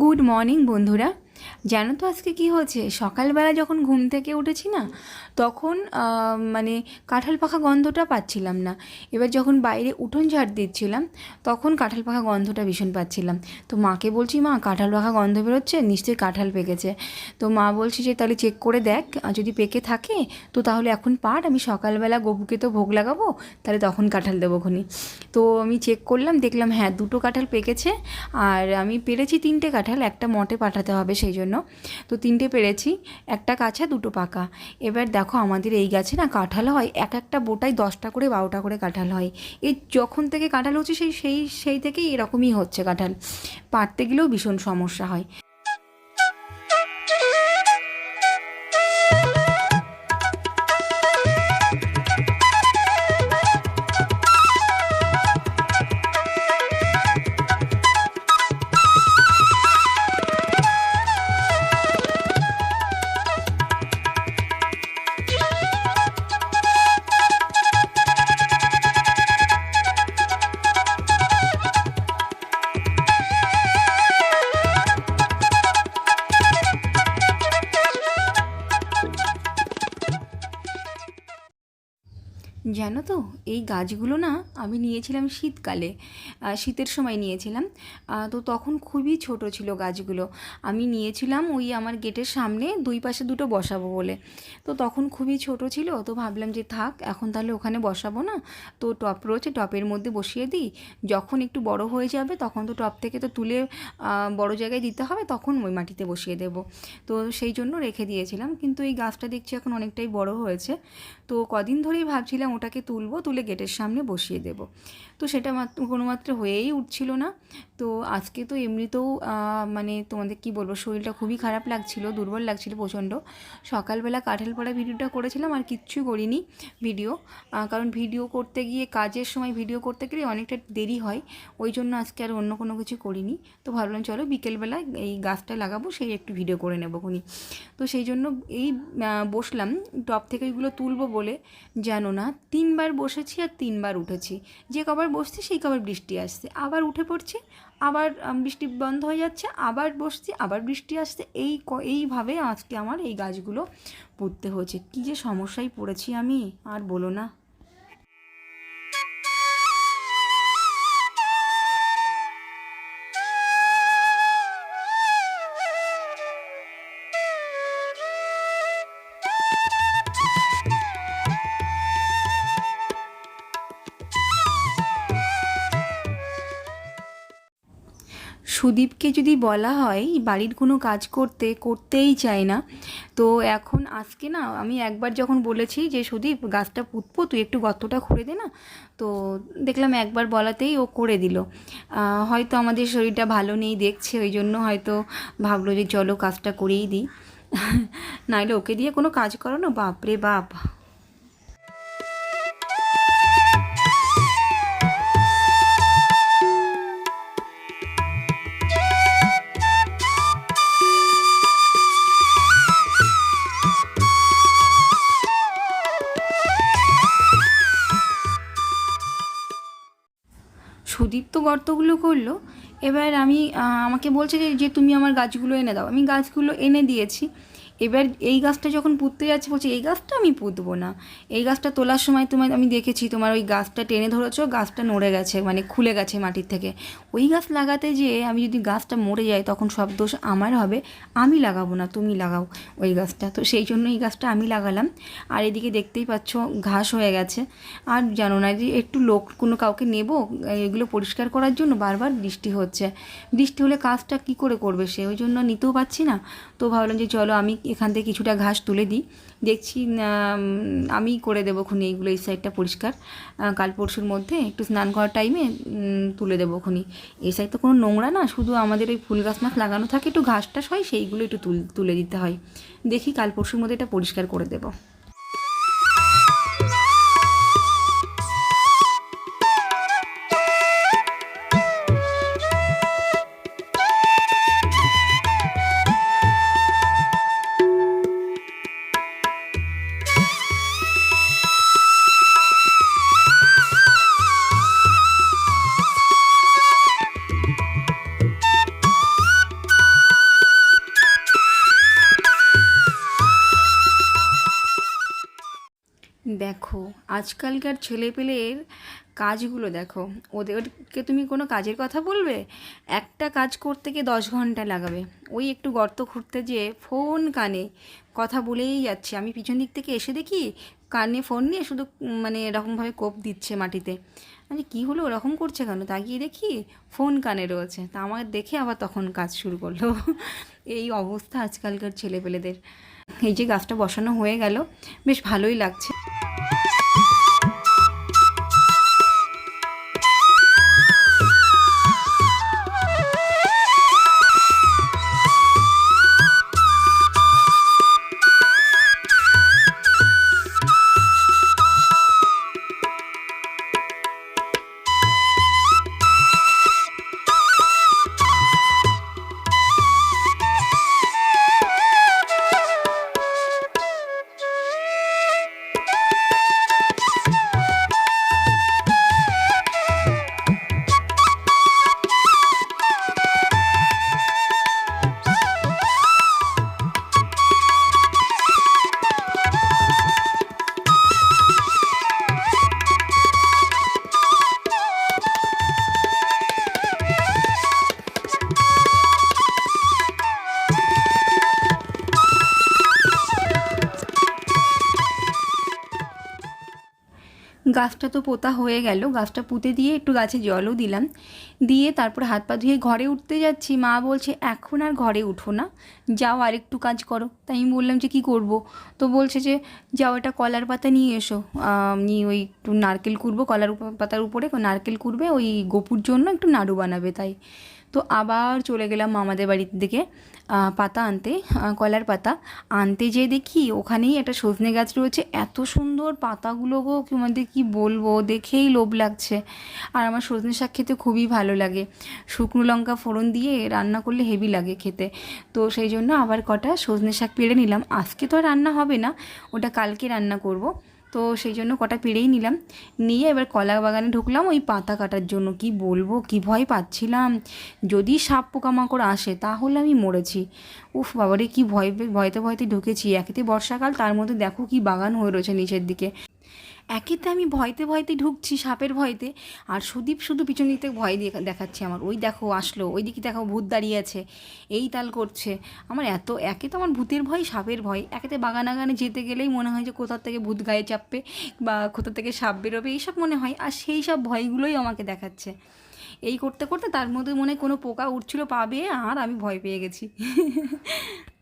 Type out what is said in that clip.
Good morning বন্ধুরা। জানো তো আজকে কি হয়েছে? সকালবেলা যখন ঘুম থেকে উঠেছি না, তখন মানে কাঁঠাল পাখা গন্ধটা পাচ্ছিলাম না। এবার যখন বাইরে উঠোন ঝাড় দিচ্ছিলাম, তখন কাঁঠাল পাখা গন্ধটা ভীষণ পাচ্ছিলাম। তো মাকে বলছি, মা, কাঁঠাল পাখা গন্ধ বেরোচ্ছে? নিশ্চয়ই কাঁঠাল পেকেছে। তো মা বলছি যে, তাহলে চেক করে দেখ যদি পেকে থাকে, তো তাহলে এখন পাট আমি সকালবেলা গবুকে তো ভোগ লাগাবো, তাহলে তখন কাঁঠাল দেবো খনি। তো আমি চেক করলাম, দেখলাম হ্যাঁ দুটো কাঁঠাল পেকেছে, আর আমি পেরেছি তিনটে কাঁঠাল, একটা মটে পাঠাতে হবে সেই জন্য। তো তিনটে পেরেছি, একটা কাঁচা দুটো পাকা। এবার দেখো আমাদের এই গাছে না কাঁঠাল হয়, এক একটা বোটায় দশটা করে, বারোটা করে কাঁঠাল হয়। এই যখন থেকে কাঁঠাল হচ্ছে, সেই সেই সেই থেকেই এরকমই হচ্ছে কাঁঠাল। পারতে গেলেও ভীষণ সমস্যা হয়। জানো তো, এই গাছগুলো না আমি নিয়েছিলাম শীতকালে শীতের সময় নিয়েছিলাম। তো তখন খুবই ছোট ছিল গাছগুলো। আমি নিয়েছিলাম ওই আমার গেটের সামনে দুই পাশে দুটো বসাবো বলে। তো তখন খুবই ছোট ছিল, তো ভাবলাম যে থাক, এখন তাহলে ওখানে বসাবো না। তো টপ রয়েছে, টপের মধ্যে বসিয়ে দিই। যখন একটু বড় হয়ে যাবে, তখন তো টপ থেকে তো তুলে বড় জায়গায় দিতে হবে, তখন ওই মাটিতে বসিয়ে দেব। তো সেই জন্য রেখে দিয়েছিলাম, কিন্তু এই গাছটা দেখছি এখন অনেকটাই বড় হয়েছে। তো কদিন ধরেই ভাবছিলাম ওটাকে তুলবো, তুলে গেটের সামনে বসিয়ে দেব। তো সেটা মাত্র কোনো মাত্র হয়েই উঠছিল না। তো আজকে তো এমনিতেও মানে তোমাদের কি বলব, শরীরটা খুবই খারাপ লাগছিল, দুর্বল লাগছিল প্রচণ্ড। সকালবেলা কাঁঠাল পড়া ভিডিওটা করেছিলাম, আর কিচ্ছু করিনি ভিডিও। কারণ ভিডিও করতে গিয়ে, কাজের সময় ভিডিও করতে গেলে অনেকটা দেরি হয়, ওই জন্য আজকে আর অন্য কোনো কিছু করিনি। তো ভাবলাম চলো বিকেলবেলা এই গাছটা লাগাবো, সেই একটু ভিডিও করে নেব খুনি। তো সেই জন্য এই বসলাম, টপ থেকে এগুলো তুলবো বলে। জানো না, তিনবার বসেছি আর তিনবার উঠেছি। যে কবার বসছি, সেই কবার বৃষ্টি আসছে। আবার উঠে পড়ছি আবার বৃষ্টি বন্ধ হয়ে যাচ্ছে, আবার বসছি, আবার বৃষ্টি আসছে। এই এইভাবে আজকে আমার এই গাছগুলো পুঁততে হয়েছে। কী যে সমস্যায় পড়েছি আমি, আর বলো না। সুদীপকে যদি বলা হয় বাড়ির কোনো কাজ করতে, করতেই চায় না। তো এখন আজকে না, আমি একবার যখন বলেছি যে, সুদীপ, গাছটা পুঁতবো, তুই একটু গর্তটা খুঁড়ে দে না? তো দেখলাম একবার বলাতেই ও করে দিল। হয়তো আমাদের শরীরটা ভালো নেই দেখছে, ওই জন্য হয়তো ভাবলো যে, চলো কাজটা করেই দিই। নাহলে ওকে দিয়ে কোনো কাজ করানো বাপ রে বাপ! সুদীপ তো গর্তগুলো করল। এবার আমি আমাকে বলছে যে তুমি আমার গাছগুলো এনে দাও। আমি গাছগুলো এনে দিয়েছি। এবার এই গাছটা যখন পুঁততে যাচ্ছে, বলছে, এই গাছটা আমি পুঁতবো না। এই গাছটা তোলার সময় তোমার আমি দেখেছি, তোমার ওই গাছটা টেনে ধরেছো, গাছটা নড়ে গেছে মানে খুলে গেছে মাটির থেকে। ওই গাছ লাগাতে যেয়ে আমি যদি গাছটা মরে যাই, তখন সব দোষ আমার হবে। আমি লাগাবো না, তুমি লাগাও ওই গাছটা। তো সেই জন্য এই গাছটা আমি লাগালাম। আর এদিকে দেখতেই পাচ্ছ, ঘাস হয়ে গেছে। আর জানো না যে, একটু লোক কোনো কাউকে নেব, এগুলো পরিষ্কার করার জন্য বারবার বৃষ্টি হচ্ছে। বৃষ্টি হলে কাজটা কি করে করবে সে? ওই জন্য নিতেও পারছি না। তো ভাবলাম যে, চলো, আমি এখান থেকে কিছুটা ঘাস তুলে দিই। দেখছি আম, করে দেবো খুনি এইগুলো এই সাইডটা পরিষ্কার। কাল পরশুর মধ্যে একটু স্নান করার টাইমে তুলে দেবো খুনি। এই সাইড তো কোনো নোংরা না শুধু আমাদের ওই ফুল গাছ মাছ লাগানো থাকে একটু ঘাস টাস হয় সেইগুলো একটু তুলে দিতে হয়। দেখি কাল পরশুর মধ্যে এটা পরিষ্কার করে দেবো। দেখো, আজকালকার ছেলেপেলের কাজগুলো দেখো। ওদেরকে তুমি কোনো কাজের কথা বলবে? একটা কাজ করতে গিয়ে দশ ঘণ্টা লাগাবে। ওই একটু গর্ত খুঁড়তে যেয়ে ফোন কানে কথা বলেই যাচ্ছে। আমি পিছন দিক থেকে এসে দেখি কানে ফোন নিয়ে শুধু মানে এরকমভাবে কোপ দিচ্ছে মাটিতে। আমি কী হলো? ওরকম করছে কেন? তাকিয়ে দেখি ফোন কানে রয়েছে। তা আমার দেখে আবার তখন কাজ শুরু করল। এই অবস্থা আজকালকার ছেলেপেলেদের। এই যে গাছটা বসানো হয়ে গেল, বেশ ভালোই লাগছে। গাছটা তো পোতা হয়ে গেল। গাছটা পুঁতে দিয়ে একটু গাছে জলও দিলাম। দিয়ে তারপর হাত পা ধুয়ে ঘরে উঠতে যাচ্ছি। মা বলছে, এখন আর ঘরে উঠো না। যাও আর একটু কাজ করো। তাই আমি বললাম যে, কি করব? তো বলছে যে, যাও একটা কলার পাতা নিয়ে এসো। নিয়ে ওই একটু নারকেল কুড়বো। কলার পাতার উপরে নারকেল কুড়বে। ওই গোপুর জন্য একটু নাড়ু বানাবে তাই। তো আবার চলে গেলাম মামাদের বাড়ির দিকে। পাতা আনতে কলার পাতা আনতে যেয়ে দেখি ওখানেই একটা সজনে গাছ রয়েছে। এত সুন্দর পাতাগুলো গো, কি মধ্যে কি বলব, দেখেই লোভ লাগছে। আর আমার সজনে শাক খেতে খুবই ভালো লাগে। শুকনো লঙ্কা ফোড়ন দিয়ে রান্না করলে হেভি লাগে খেতে। তো সেই জন্য আবার কটা সজনে শাক পেড়ে নিলাম। আজকে তো রান্না হবে না, ওটা কালকে রান্না করব। তো সেই জন্য কটা পেড়েই নিলাম। নিয়ে এবার কলা বাগানে ঢুকলাম, ওই পাতা কাটার জন্য। কি বলব, কি ভয় পাচ্ছিলাম। যদি সাপ পোকামাকড় আসে, তাহলে আমি মরেছি। উফ বাবারে, কি ভয়, ভয়তে ভয়তে ঢুকেছি। একেতে বর্ষাকাল, তার মধ্যে দেখো কি বাগান হয়ে রয়েছে নিচের দিকে। একেতে আমি ভয়তে ভয়তে ঢুকছি, সাপের ভয়তে। আর সুদীপ শুধু পিছন দিক ভয় দিয়ে দেখাচ্ছে আমার। ওই দেখো, আসলো। ওই দিকে দেখো, ভূত দাঁড়িয়ে আছে। এই তাল করছে। আমার এত, একে তো আমার ভূতের ভয়, সাপের ভয়। একেতে বাগান আগানে যেতে গেলেই মনে হয় যে কোথার থেকে ভূত গায়ে চাপবে বা কোথা থেকে সাপ বেরোবে, এইসব মনে হয়। আর সেই সব ভয়গুলোই আমাকে দেখাচ্ছে। এই করতে করতে তার মধ্যে মনে কোনো পোকা উঠছিল, পাবে, আর আমি ভয় পেয়ে গেছি।